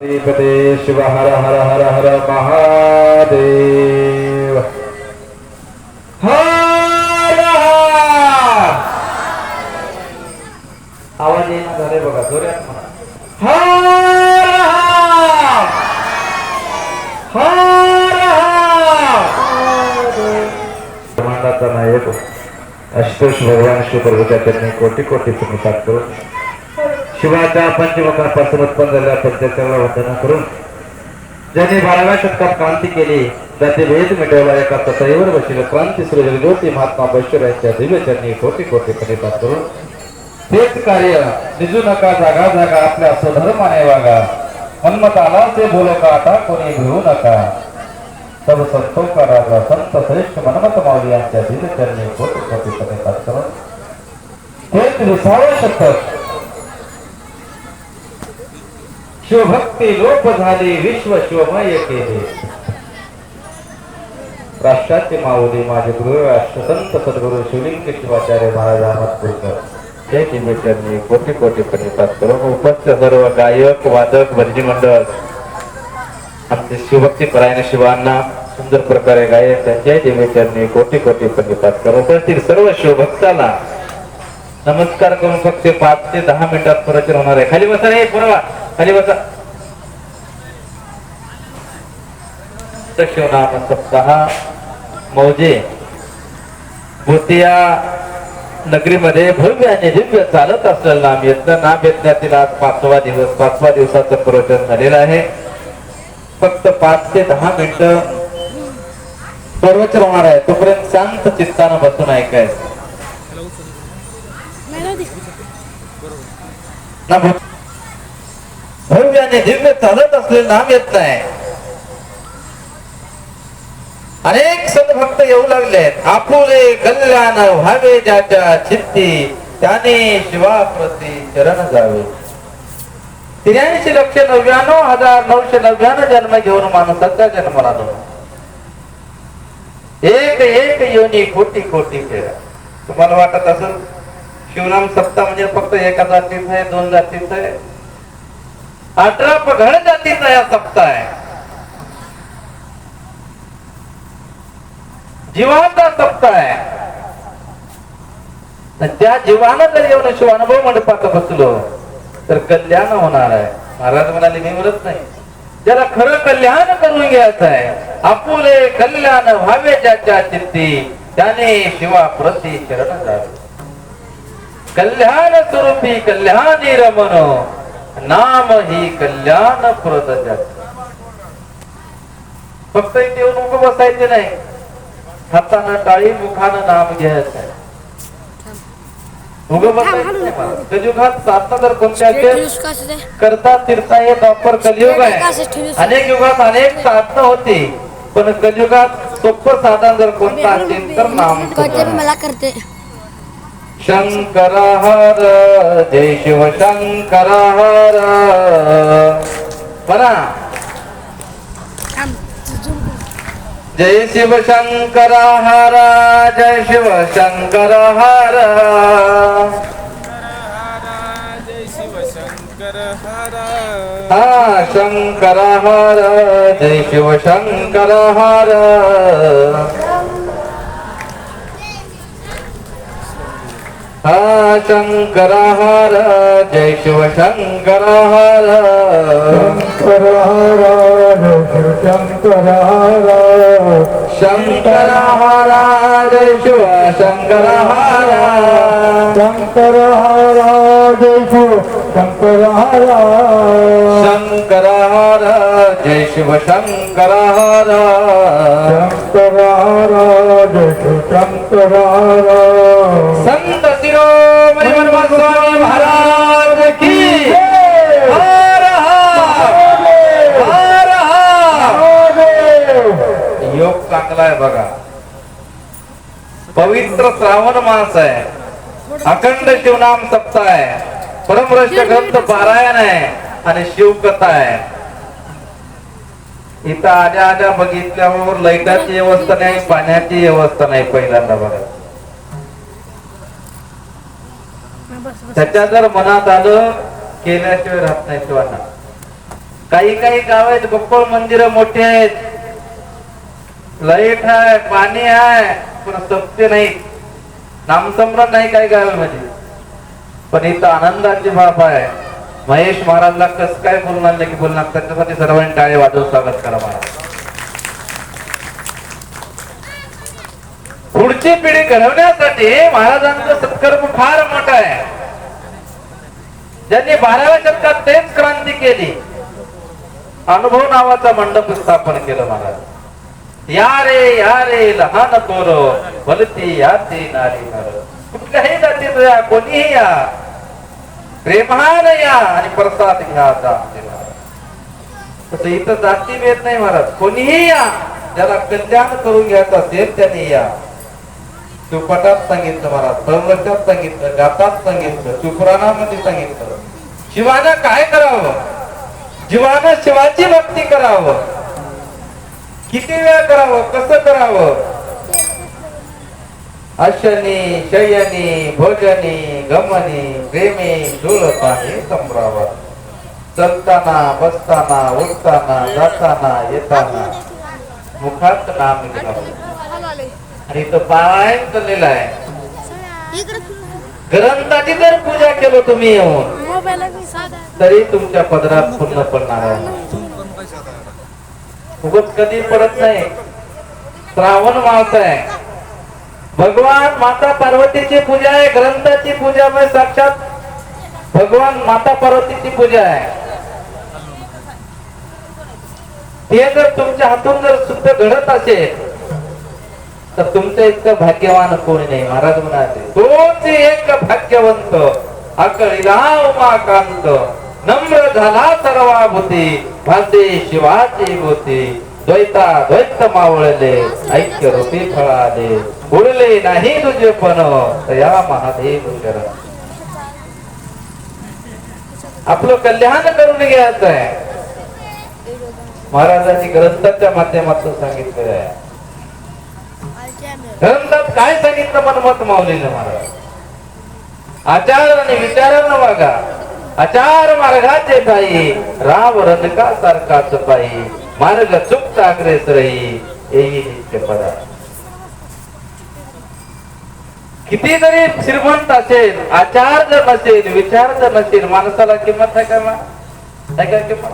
श्रीपते शिव हर हर हर हर महादेव। हर आवाज येईना झाले बघा जोऱ्यात म्हणा. हर हर! हर ब्रह्मांडाचा नायक आशुतोष भगवान शिवप्रभूच्या त्यांनी कोटी कोटी पुण्यपात करून शिवाच्या पंचमुखापासून उत्पन्न झालेल्या पंचकर्ला वंदना करून ज्यांनी बाराव्या शतकात क्रांती केली जाती भेद मिटवला एका तत्वावर बसले क्रांती सृजन ज्योती महात्मा बश्वर यांच्या दिव्यचरणी कोटी कोटी परिपात करून तेच कार्य निजू नका जागा जागा आपल्या स्वधर्माने वागा. हनुमताला ते बोलो का आता कोणी घेऊ नका. सब संतो का राजा संत श्रेष्ठ मनमत माऊली यांच्या दिव्यचरणी कोटी कोटी परिपात करून तेच विसावं शतक शिवभक्ती लोप झाली विश्व शिवमय केले. राष्ट्राचे माऊली माझे गुरु राष्ट्र संत सद्गुरु शिवलिंग शिवाचार्य महाराज अहमदपूरकर. जय चिंबेश्वरनी कोटी कोटी प्रणिपात करून उपस्थित सर्व गायक वादक भजनी मंडळ. आमचे शिवभक्ती परायण शिवांना सुंदर प्रकारे गायक त्यांच्याही देवेश्वरनी कोटी कोटी प्रणिपात करून उपस्थित सर्व शिवभक्ताला नमस्कार करून फक्त पाच ते दहा मिनिटात प्रवचन होणार आहे. खाली बसा रे पुरवा. खाली बसा. शिवनाम सप्ताह मौजे भूतिया नगरीमध्ये भव्य आणि दिव्य चालत असलेलं नाम यज्ञ. नाम यज्ञातील आज पाचवा दिवस पाचवा दिवसाचं प्रवचन झालेलं आहे. फक्त पाच ते दहा मिनिटं प्रवचन होणार आहे. तोपर्यंत शांत चित्तानं बसून ऐकायचं. ना भव्य आणि दिव्य चालत असलेलं नाम येत नाही. अनेक सदभक्त येऊ लागले आपुले कल्याण व्हावे ज्याच्या चित्ती त्याने शिवाप्रती चरण जावे त्र्याऐंशी लक्ष नव्याण्णव हजार नऊशे नव्याण्णव जन्म घेऊन माणसाचा जन्म राहतो एक एक योनी कोटी कोटी फेरा तुम्हाला वाटत असेल शिवनाम सप्ताह म्हणजे फक्त एका जातीचा आहे दोन जातीचा आहे अठरा पघड जातीचा या सप्ताह आहे जीवाचा सप्ताह आहे त्या जीवानं जर येऊन शिवानुभव मंडपात बसलो तर कल्याण होणार आहे. महाराज म्हणाले मी म्हणत नाही. ज्याला खरं कल्याण करून घ्यायचं आहे. आपुले कल्याण व्हावे ज्याच्या चित्ती त्याने शिवा प्रती चरण जावे. कल्याण स्वरूपी कल्याणी रमण नाम ही कल्याण प्रद फक्त इथे येऊन उभं बसायचे नाही. हातानं टाळी मुखानं नाम घ्यायचं उभं बसायचं. कलियुगात साधना जर कोणत्या करता फिरता येत वापर कलियुग आहे. अनेक युगात अनेक साधनं होती. पण कलियुगात सोपं साधन जर कोणतं असेल तर नाम. मला करते. शंकर हर जय शिव शंकर हर. म्हणा जय शिव शंकर हर जय शिव शंकर हर जय शिव शंकर हर. हा शंकर हर जय शिव शंकर हर. हा शंकर हर जय शिव शंकर हर. शंकर हर जय हर. शंकर हर जय शिव शंकर हर. शंकर हर जय शिव शंकर हर. शंकर हर जय शिव शंकर हर. शंकर हर जय शिव आहे बघा. पवित्र श्रावण मास आहे. अखंड शिवनाम सप्ताह आहे. परमरस्य ग्रंथ पारायण आहे आणि शिवकथा आहे. इथं आल्या आल्या बघितल्यावर लाईटाची व्यवस्था नाही पाण्याची व्यवस्था नाही पहिल्यांदा बघा. त्याच्या जर मनात आलं केल्याशिवाय राहत नाही शिवांना. काही काही गाव आहेत गोकुळ मंदिर मोठी आहेत. लाइट आहे पाणी आहे पण सत्य नाही। नामसम्राट नाही काही पाहिजे पण इथं आनंदाची बाब आहे महेश महाराजला कस काय बोलून आणलं की बोलणार त्याच्यासाठी सर्वांनी टाळे वाजवून स्वागत करा महाराज। पुढची पिढी घडवण्यासाठी महाराजांचं सत्कर्म फार मोठं आहे. ज्यांनी बाराव्या शतकात तेच क्रांती केली अनुभव नावाचा मंडप स्थापन केलं महाराज. या रे या रे लहान पोर भलती याती नारे नर कुठल्याही जातील या कोणीही या प्रेमान या आणि प्रसाद घ्या इथं जाती भेद नाही महाराज कोणीही या ज्याला कल्याण करून घ्यायचं असेल त्याने या चुपटात सांगितलं महाराज प्रवचनात सांगितलं गातात सांगितलं चुपराणामध्ये सांगितलं शिवानं काय करावं जीवानं शिवाची भक्ती करावं किती वेळा करावं? कसं करावं? अशनी शयनी भोजनी गमनी प्रेमी जुळताने संभ्रावर चलताना बसताना उठताना जाताना येताना. मुखात नाम घ्यावं आणि तो पारायण चाललेला आहे. ग्रंथाची जर पूजा केलं तुम्ही येऊन तरी तुमच्या पदरात पूर्ण पडणार आहे. उगत कधी पडत नाही. श्रावण मास आहे. भगवान माता पार्वतीची पूजा आहे ग्रंथाची पूजा म्हणजे साक्षात भगवान माता पार्वतीची पूजा आहे. ते जर तुमच्या हातून जर शुद्ध घडत असेल तर तुमचं इतकं भाग्यवान कोणी नाही महाराज म्हणाले. तोच एक भाग्यवंत अकळीला उमाकांत नम्र झाला सर्वाभूती. भूती शिवाचे शिवाची द्वैता द्वैत मावळले ऐक्य रूपी फळाले. उडले नाही तुझे पण या महादेव कर आपलं कल्याण करून घ्यायचं आहे. महाराजांनी ग्रंथाच्या माध्यमातून सांगितलेलं आहे. ग्रंथात काय सांगितलं मनमत माऊलीने महाराज? आचार आणि विचारानं वागा. आचार मार्गाचे ठाई राम रनका सारखाच पायी मार्ग चुकता अग्रेसरही येई नित्य पदा किती जरी श्रीमंत असेल आचार जर नसेल विचार जर नसेल माणसाला किंमत आहे का मा- का किंमत?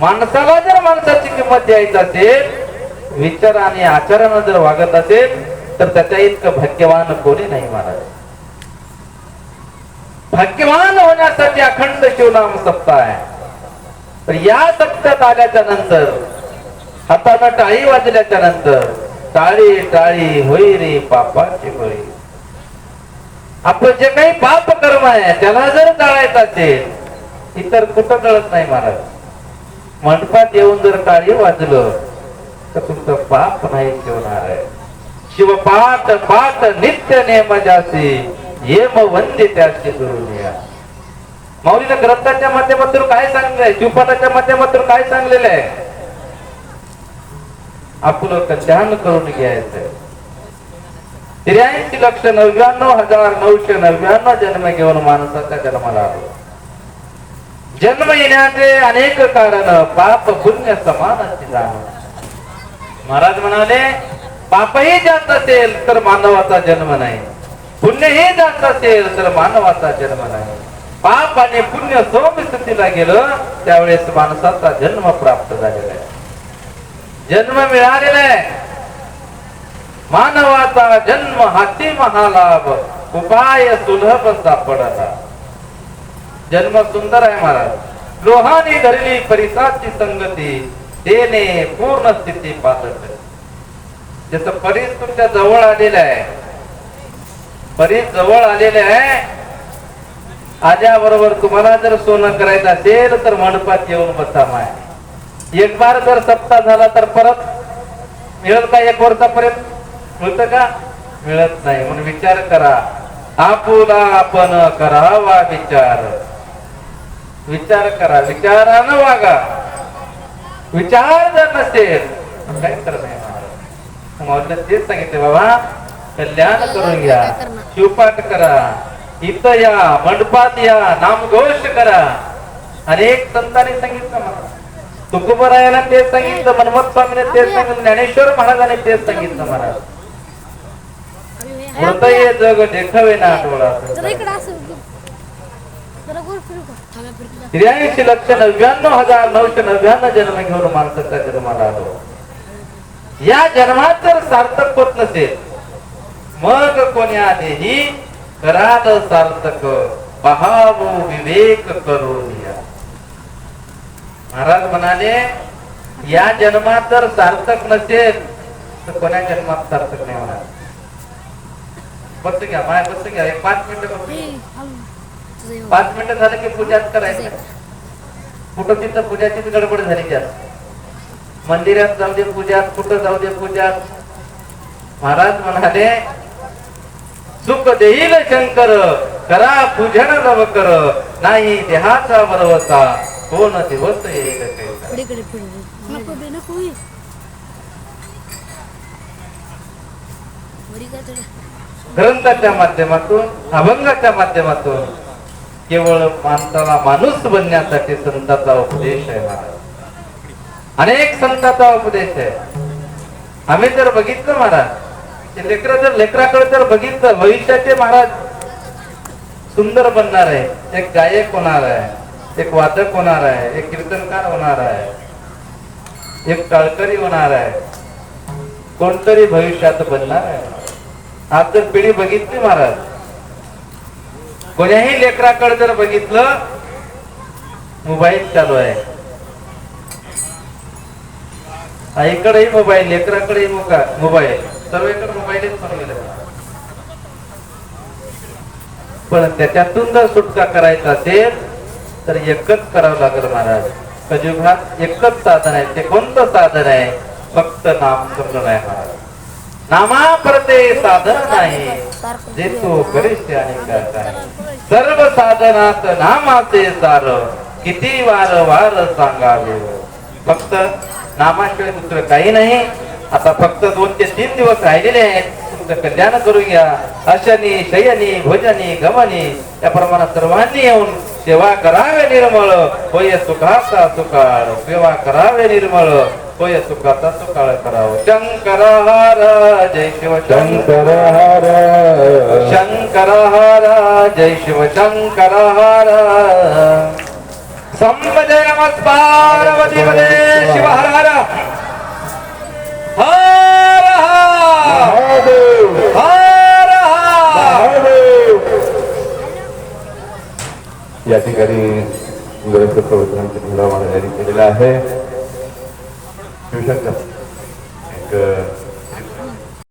माणसाला जर माणसाची किंमत द्यायची असेल विचार आणि आचारानं जर वागत असेल तर त्याच्या इतकं भाग्यवान कोणी नाही महाराज भाग्यवान होण्यासाठी अखंड शिवनाम सप्ताह आहे. तर या सप्त्यात आल्याच्यानंतर हातानं टाळी वाजल्याच्या नंतर टाळी टाळी होई रे पापाची होई. आपलं जे काही पाप कर्म आहे त्याला जर टाळायचं असेल इतर कुठं कळत नाही महाराज. मंडपात येऊन जर टाळी वाजलं तर तुमचं पाप नाही ठेवणार आहे. शिवपाठ पाठ नित्य नेम जासी येम वंदे त्याचे दुरुनिया माऊलीनं ग्रंथाच्या माध्यमातून काय सांगलंय? शिवपाठाच्या माध्यमातून काय सांगलेलं आहे? आपलं कल्याण करून घ्यायचं त्र्याऐंशी लक्ष नव्याण्णव हजार नऊशे नव्याण्णव जन्म घेऊन माणसाचा जन्माला आलो जन्म येण्याचे अनेक कारण पाप पुण्य समान जाण. महाराज म्हणाले पापही जास्त असेल तर मानवाचा जन्म नाही. पुण्यही जास्त असेल तर मानवाचा जन्म नाही. पाप आणि पुण्य सोम स्थितीला गेलं त्यावेळेस माणसाचा जन्म प्राप्त झालेला आहे. जन्म मिळालेला आहे. मानवाचा जन्म हाती महालाभ उपाय सुलभ सापडला. जन्म सुंदर आहे महाराज. लोहानी धरली परिसाची संगती देणे पूर्ण स्थिती पाहत जसं परिस तुमच्या जवळ आलेलं आहे परीस जवळ आलेले आहे. आज्या बरोबर तुम्हाला जर सोनं करायचं असेल तर मंडपात येऊन बसा माय. एक बार जर सप्ताह झाला तर परत मिळत का एक वर्षापर्यंत? मिळत का? मिळत नाही. म्हणून विचार करा. आपुला आपण करावा विचार. विचार करा. विचारानं वागा. विचार जर नसेल काय तर नाही महाराज तेच सांगितले बाबा कल्याण करून घ्या. शिवपाठ करा. इथं या मंडपात या नामघोष करा. अनेक संतांनी सांगितलं मला. तुकोबरायाला तेच सांगितलं मनमत स्वामीने तेच सांगितलं ज्ञानेश्वर महाराजांनी तेच सांगितलं मला. हृदय जग देखावे ना डोळा. त्र्याऐंशी लक्ष नव्याण्णव हजार नऊशे नव्याण्णव जन्म घेऊन माणसाचा जन्माला आलो. या जन्मात जर सार्थक होत नसेल. मग कोण्या देही कराल सार्थक. पहावो विवेक करून महाराज म्हणाले या जन्मात जर सार्थक नसेल तर कोण्या जन्मात सार्थक नाही होणार? बस घ्या माय बस घ्या एक पाच मिनिटं पाच मिनिटं झालं की पूजाच करायचं कुठं तिथं पूजाचीच गडबड झाली जास्त मंदिरात जाऊ दे पूजात कुठं जाऊ दे पूजात? महाराज म्हणाले सुख देईल शंकर करा पूजन रव कर नाही देहाचा बरवता कोण दिवस येईल? ग्रंथाच्या माध्यमातून अभंगाच्या माध्यमातून केवळ माणसाला माणूस बनण्यासाठी संताचा उपदेश आहे महाराज अनेक संताचा उपदेश आहे. आम्ही जर बघितलं महाराज ते लेकर जर लेकराकडे जर बघितलं भविष्याचे महाराज सुंदर बनणार आहे. एक गायक होणार आहे एक वादक होणार आहे एक कीर्तनकार होणार आहे एक टाळकरी होणार आहे. कोणतरी भविष्यात बनणार आहे. आज जर पिढी बघितली महाराज कोण्याही लेकराकडे जर बघितलं मोबाईल चालू आहे. आईकडेही मोबाईल लेकराकडेही मोका- मोबाईल. सर्वेकडे मोबाईलच बनवलेला पण त्याच्यातून जर सुटका करायचा असेल तर एकच करावं लागेल महाराज. कजुभात एकच साधन आहे. ते कोणतं साधन आहे? फक्त नाम समजून आहे महाराज. नामाप्रते साधन नाही. जे तो करीस आणि काय सर्व साधनात नामाचे सार. किती वार वार सांगावे. फक्त नामाशिवाय दुसरं काही नाही. आता फक्त दोन ते तीन दिवस राहिलेले आहेत. तुमचं कल्याण करून घ्या अशनी शयनी भजनी गमनी या प्रमाणात सर्वांनी येऊन सेवा करावे निर्मळ. होय सुखाचा सुकाळ सेवा करावे निर्मळ. होय सुखाचा सुकाळ करावं. शंकर हार जय शिव शंकर हार शंकर हार जय शिव शंकर हार. संपजय नमस्पार्वती पदे या ठिकाणी गणेश प्रवचनांचा धंदा जारी केलेला आहे. शिवशंकर एक